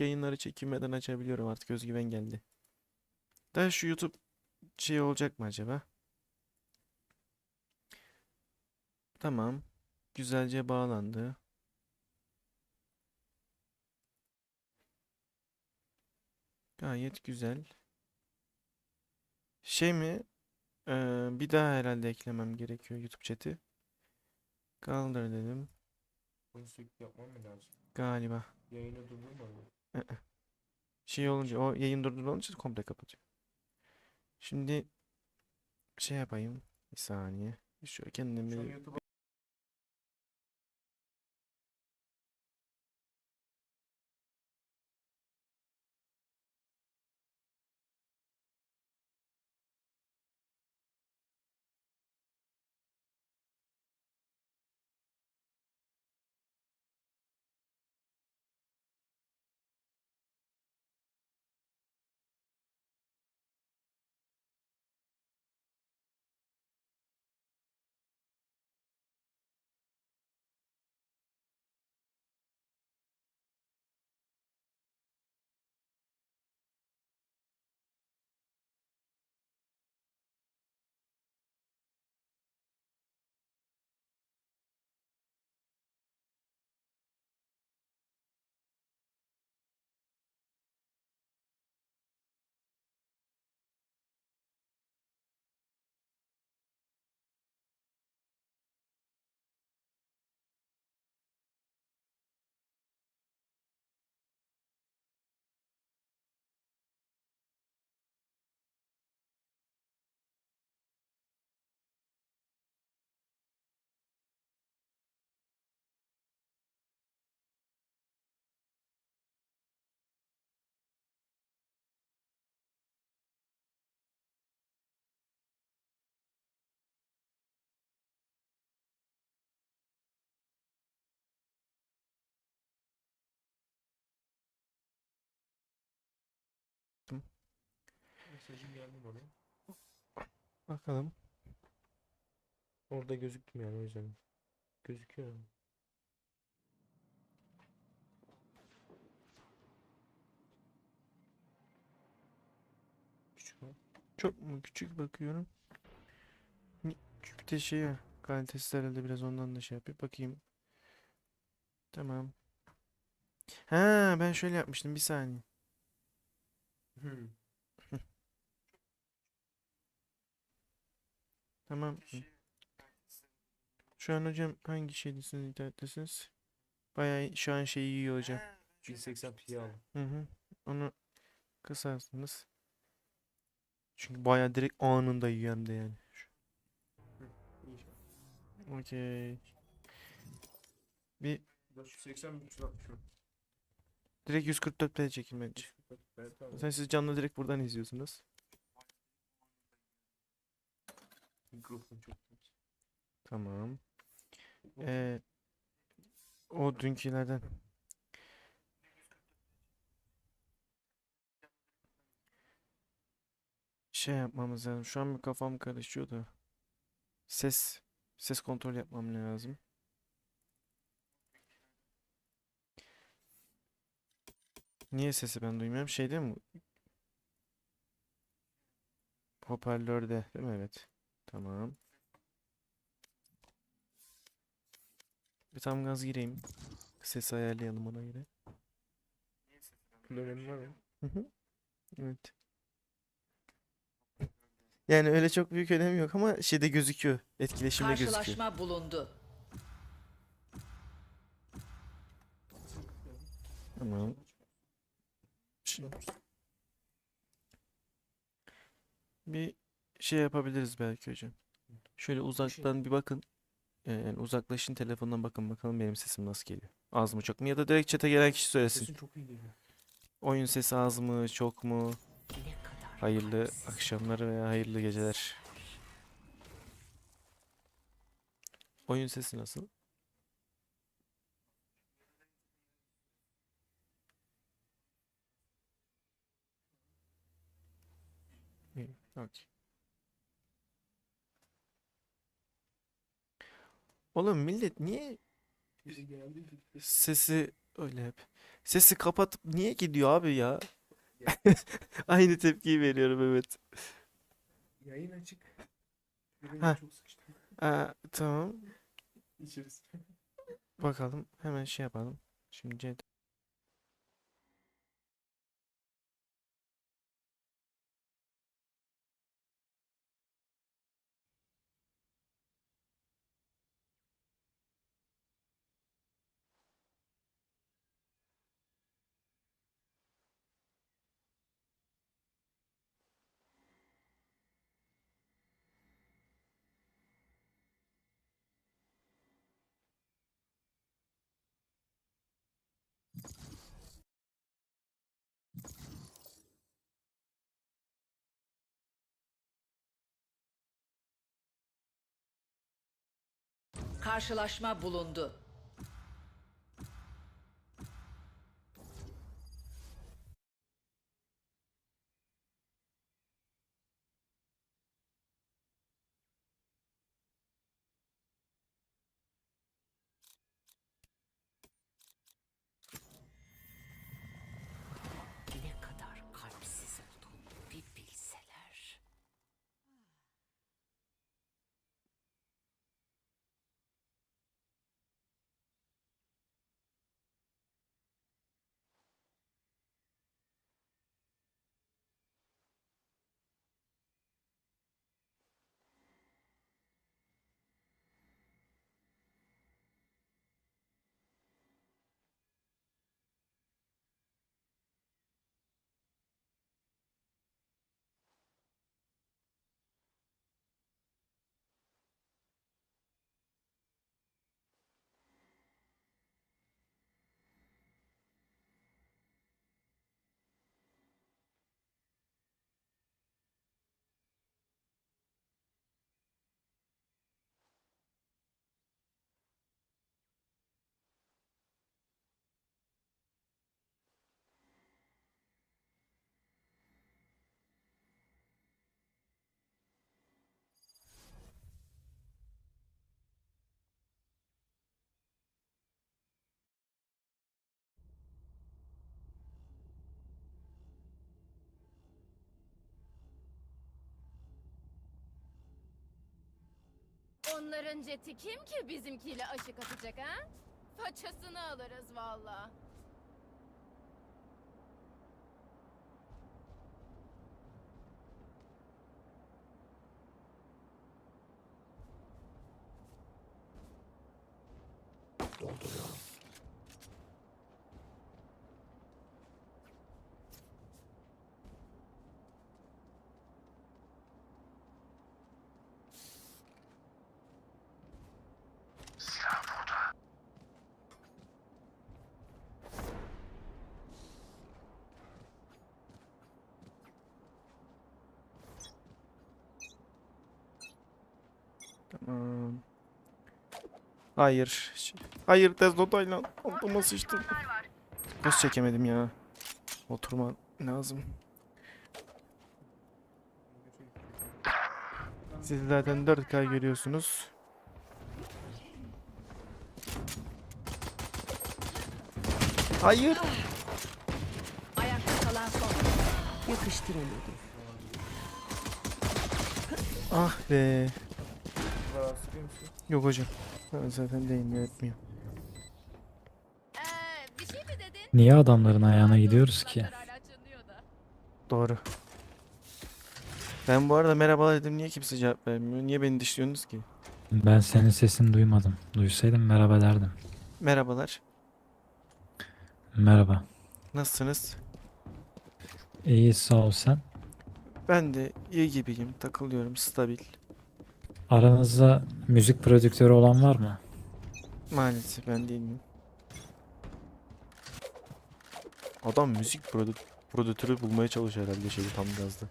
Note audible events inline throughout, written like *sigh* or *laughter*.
yayınları çekinmeden açabiliyorum artık özgüven geldi. Da şu YouTube şey olacak mı acaba? Tamam. Güzelce bağlandı. Gayet güzel. Şey mi? Ee, bir daha herhalde eklemem gerekiyor YouTube chat'i. Kaldır dedim. Bunu yapmam mı lazım? Galiba. Yayını durdurma? Şey olunca o yayın durdurulunca komple kapatıyor. Şimdi şey yapayım. Bir saniye. Şöyle kendimi mesajım geldi bana. bakalım. Orada gözüktüm yani o yüzden. Gözüküyor ama. Küçük mü? Çok mu küçük bakıyorum. Küçük de şey ya. Kalitesi herhalde biraz ondan da şey yapıyor. Bakayım. Tamam. Ha ben şöyle yapmıştım bir saniye. Hmm. Tamam. Şu an hocam hangi şeydesiniz internettesiniz? Bayağı şu an şeyi yiyor hocam. 1080p aldım. Hı hı. Onu kısarsınız. Çünkü bayağı direkt anında yiyor hem de yani. Okey. Bir 480 360 mı? direkt 144p çekin bence. Zaten siz canlı direkt buradan izliyorsunuz. Mikrofon çok temiz. Tamam. Ee, o dünkülerden. Şey yapmamız lazım. Şu an bir kafam karışıyor da. Ses ses kontrol yapmam lazım. Niye sesi ben duymuyorum? Şey değil mi? Hoparlörde değil mi? Evet. Tamam. Bir tam gaz gireyim. Ses ayarlayalım ona göre. Önemi var mı? Hı hı. Evet. Yani öyle çok büyük önemi yok ama şeyde gözüküyor. Etkileşimde gözüküyor. Karşılaşma bulundu. Tamam. Şimdi bir şey yapabiliriz belki hocam. Şöyle uzaktan bir bakın. Ee, Yani uzaklaşın telefondan bakın bakalım benim sesim nasıl geliyor. Az mı çok mu ya da direkt chat'e gelen kişi söylesin. Sesin çok iyi geliyor. Oyun sesi az mı çok mu? Hayırlı akşamlar veya hayırlı geceler. Oyun sesi nasıl? İyi, okey. Oğlum millet niye sesi Öyle hep. Sesi kapatıp niye gidiyor abi ya? *laughs* Aynı tepkiyi veriyorum evet. Yayın açık. Heh. çok sıkıştım. Aa, tamam. İçerisi. Bakalım. Hemen şey yapalım. Şimdi Karşılaşma bulundu. Onların jeti kim ki bizimkiyle aşık atacak ha? Façasını alırız valla. Tamam. Hayır. Hayır tez notayla. Altıma sıçtım. Buz çekemedim ya. Oturma lazım. Siz zaten 4K görüyorsunuz. Hayır. Ayakta kalan son. Yakıştıramadım. Ah be. Musun? Yok hocam. Ben zaten değmiyor etmiyor. Ee, bir şey mi dedin? Niye adamların ayağına gidiyoruz ki? Doğru. Ben bu arada merhaba dedim niye kimse cevap vermiyor? Niye beni dışlıyorsunuz ki? Ben senin sesini duymadım. Duysaydım merhaba derdim. Merhabalar. Merhaba. Nasılsınız? İyi sağ ol sen. Ben de iyi gibiyim. Takılıyorum. Stabil. Aranızda müzik prodüktörü olan var mı? Maalesef ben değilim. Adam müzik prodü prodüktörü bulmaya çalışıyor herhalde şeyi tam gazda.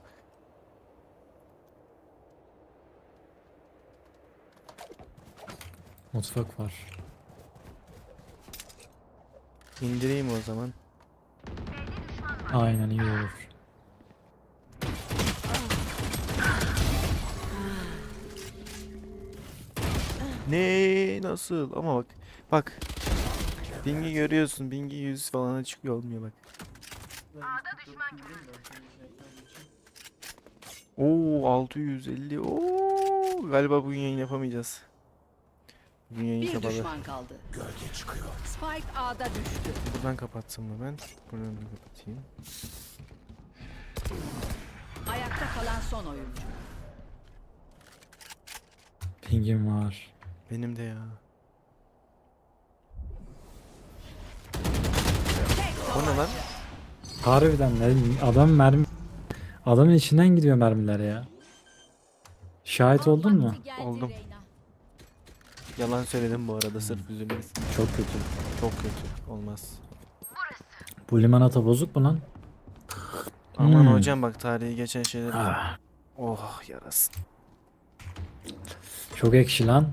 Mutfak var. İndireyim o zaman. Aynen iyi olur. Ne nasıl? Ama bak. Bak. Pingi görüyorsun. Pingi 100 falan çıkıyor olmuyor bak. A'da düşman görüldü. Oo 650. Oo galiba bugün yayın yapamayacağız. Bugün yayın Bir kapalı. düşman kaldı. Gölge çıkıyor. Spike A'da düştü. Buradan kapatsam mı ben? Buradan da kapatayım. Ayakta kalan son oyuncu. Pingim var. Benim de ya. O ne lan? Harbiden ne? Adam mermi... Adamın içinden gidiyor mermiler ya. Şahit oldun mu? Oldum. Yalan söyledim bu arada sırf üzülmeyiz. Çok kötü. Çok kötü. Olmaz. Bu limonata bozuk mu lan? Aman Hmm. hocam bak tarihi geçen şeyler. Ah, Oh yarasın. çok ekşi lan.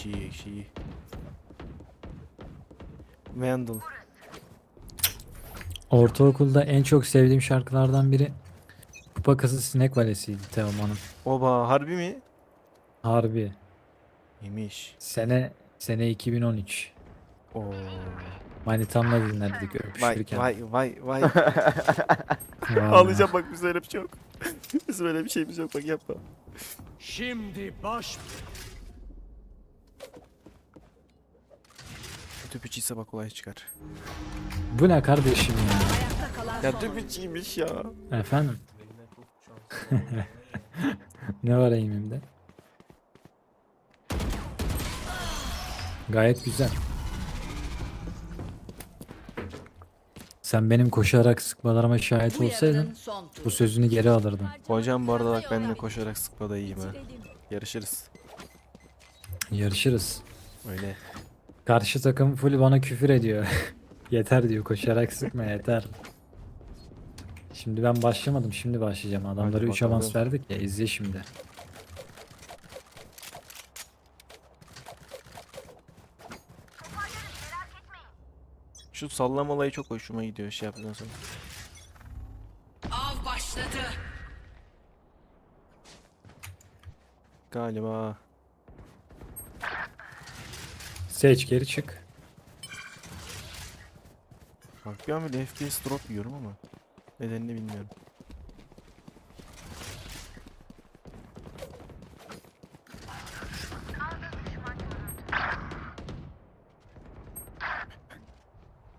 Ekşi iyi, ekşi iyi. Vandal. Ortaokulda en çok sevdiğim şarkılardan biri Kupa Kızı Sinek Valesi'ydi Teoman'ın. Oba harbi mi? Harbi. Yemiş. Sene sene 2013. Oo. Manitamla dinlerdik Vay öpüşürken. vay vay vay. *laughs* Vallahi. Ağlayacağım bak bizim öyle bir şey yok. *laughs* bizim öyle bir şeyimiz yok bak yapma. Şimdi baş Tüp içiyse bak olay çıkar. Bu ne kardeşim ya? Ya son tüp oyuncu. içiymiş ya. Efendim? *laughs* Ne var eğimimde? Gayet güzel. Sen benim koşarak sıkmalarıma şahit olsaydın bu sözünü geri alırdın. Hocam bu arada bak ben de koşarak sıkmada iyiyim ha. Yarışırız. Yarışırız. Öyle. Karşı takım full bana küfür ediyor. *laughs* yeter diyor koşarak sıkma yeter. Şimdi ben başlamadım şimdi başlayacağım. Adamlara 3 bakalım. avans verdik ya izle şimdi. Şu sallama olayı çok hoşuma gidiyor şey yaptıktan sonra. Av başladı. Galiba. Seç geri çık. Bak bir an bile FPS drop yiyorum ama. Nedenini bilmiyorum.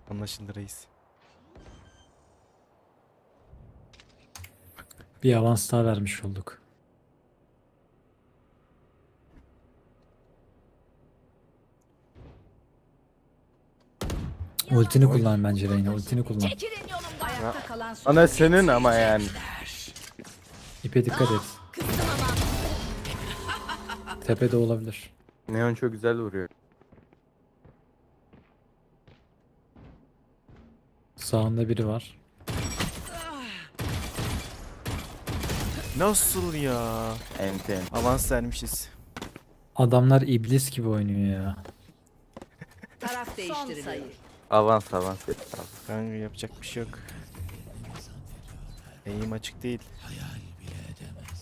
Anlaşıldı reis. Bir avans daha vermiş olduk. Ultini kullan bence Reyna. Ultini kullan. Çekilin yolumdan. Ayakta kalan son Ana senin ama yani. İpe dikkat et. Kızdım ama. Tepede olabilir. Neon çok güzel vuruyor. Sağında biri var. Nasıl ya? Ente. Avans vermişiz. Adamlar iblis gibi oynuyor ya. Taraf değiştiriliyor. Avans avans et abi. Kanka yapacak bir şey yok. Eğim açık değil.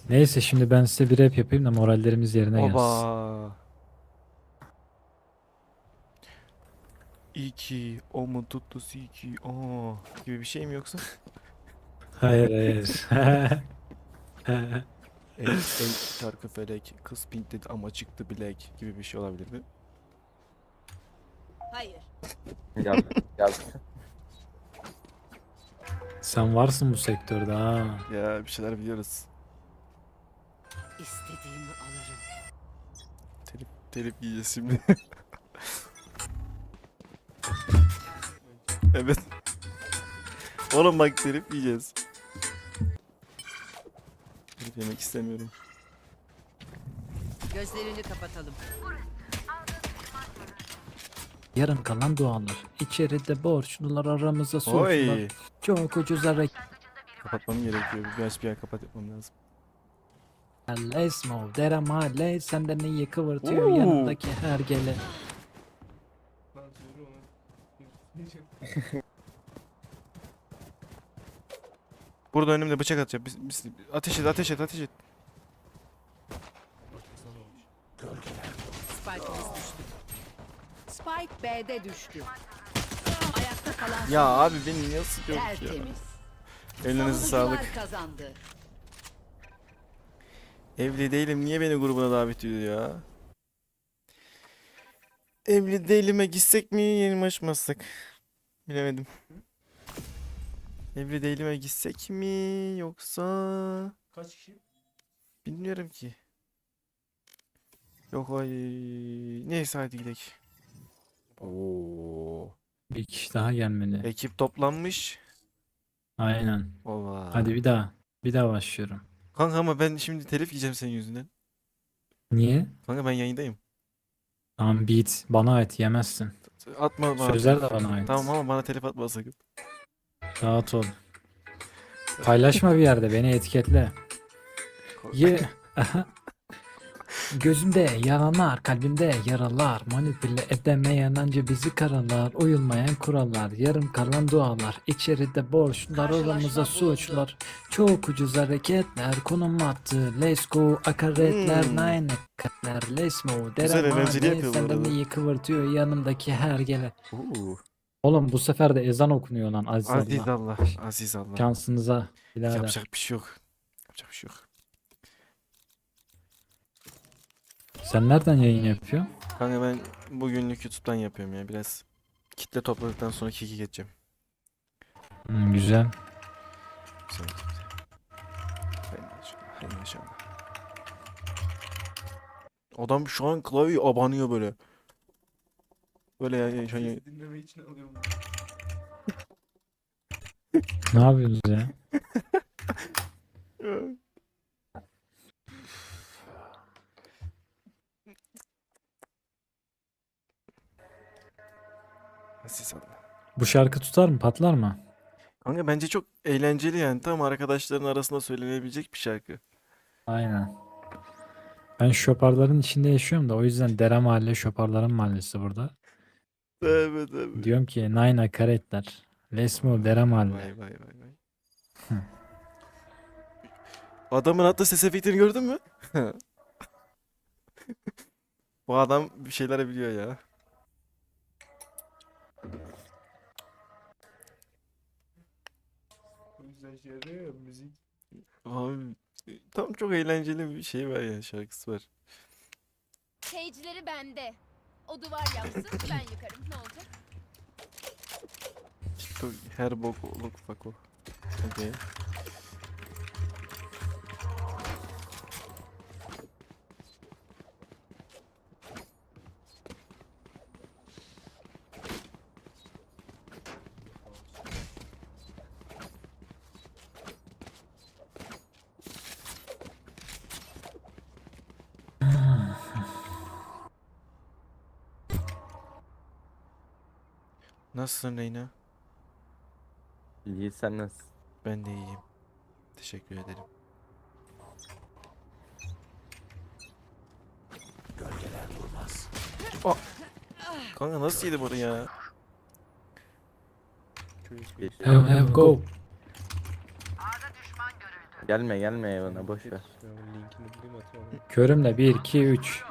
Neyse şimdi ben size bir rap yapayım da morallerimiz yerine gelsin. Oba. İki, o mu tuttu iki, o gibi bir şey mi yoksa? Hayır hayır. *laughs* ey, ey şarkı felek, kız pink dedi ama çıktı black gibi bir şey olabilir mi? Hayır. Geldi. Geldi. Sen varsın bu sektörde ha. Ya bir şeyler biliyoruz. İstediğimi alırım. Telif, telif yiyeceğiz şimdi. *laughs* evet. Oğlum bak telif yiyeceğiz. Telif yemek istemiyorum. Gözlerini kapatalım. Yarım kalan dualar. İçeride borçlular aramızda. Oy. Çok ucuz hareket. Kapatmam gerekiyor. Biraz bir yer kapat yapmam lazım. Let's move dere mahalle senden iyi kıvırtıyor Oo. yanındaki her gele. *laughs* Burada önümde bıçak atacak. Biz, biz- ateş et, ateş et, ateş et. Düştü. Spike B'de düştü. Ayakta kalan Ya abi beni nasıl yok ya. tertemiz. Elinize Savunucular sağlık. kazandı. Evli değilim niye beni grubuna davet ediyor ya? Evli değilime gitsek mi yeni mi açmazsak? Bilemedim. Evli değilime gitsek mi yoksa Kaç kişi? bilmiyorum ki. Yok ay neyse hadi gidelim. Oo. Bir kişi daha gelmedi. Ekip toplanmış. Aynen. Ova. Hadi bir daha. Bir daha başlıyorum. Kanka ama ben şimdi telif yiyeceğim senin yüzünden. Niye? Kanka ben yayındayım. Tamam beat bana ait yemezsin. Atma bana. Sözler de bana ait. Tamam ama bana telif atma sakın. Rahat ol. Paylaşma bir yerde beni etiketle. Ye. *laughs* Gözümde yalanlar, kalbimde yaralar. Manipüle edemeyen anca bizi karalar. Uyulmayan kurallar, yarım kalan dualar. İçeride borçlar, oramıza suçlar. Çok ucuz hareketler, konum attı. Let's go, akaretler, Hmm. nine katler. Let's move, bu Senden iyi kıvırtıyor yanımdaki her gele. Oo. Oğlum bu sefer de ezan okunuyor lan Aziz, Aziz Allah. Allah. Aziz Allah. Şansınıza birader. Yapacak bir şey yok. Yapacak bir şey yok. Sen nereden yayın yapıyorsun? Kanka ben bugünlük YouTube'dan yapıyorum ya biraz. Kitle topladıktan sonra kiki geçeceğim. Hmm, güzel. Güzel, güzel. Hayırlı inşallah. Hayırlı inşallah. Adam şu an klavyeyi abanıyor böyle. Böyle ya, ya, ya- Sesi dinleme için alıyorum. Ne yapıyorsunuz ya? *laughs* Aziz Allah. Bu şarkı tutar mı? Patlar mı? Kanka bence çok eğlenceli yani. Tam arkadaşların arasında söylenebilecek bir şarkı. Aynen. Ben şoparların içinde yaşıyorum da o yüzden Dere Mahalle şoparların mahallesi burada. Evet evet. Diyorum ki Nine Akaretler. Lesmo Dere Mahalle. Vay vay vay vay. Hı. *laughs* Adamın hatta ses efektini gördün mü? *laughs* Bu adam bir şeyler biliyor ya. Ya müzik. Abi tam çok eğlenceli bir şey var ya şarkısı var. Cage'leri bende. O duvar yapsın ben yıkarım. Ne olacak? Her bok oluk bak o. Okey. Nasılsın Reyna? İyi sen nasıl? Ben de iyiyim. Teşekkür ederim. Aa! Kanka nasıl yedi bunu ya? Have have go. Gelme gelme evine boş ver. Atıyorum. Körümle 1 2 3.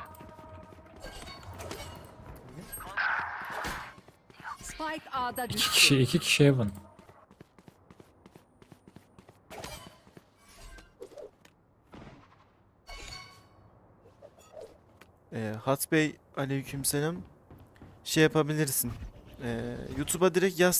Spike A'da 2 düştü. kişi 2 kişi Heaven. Ee, Hat Bey aleykümselam. Şey yapabilirsin. Ee, YouTube'a direkt yaz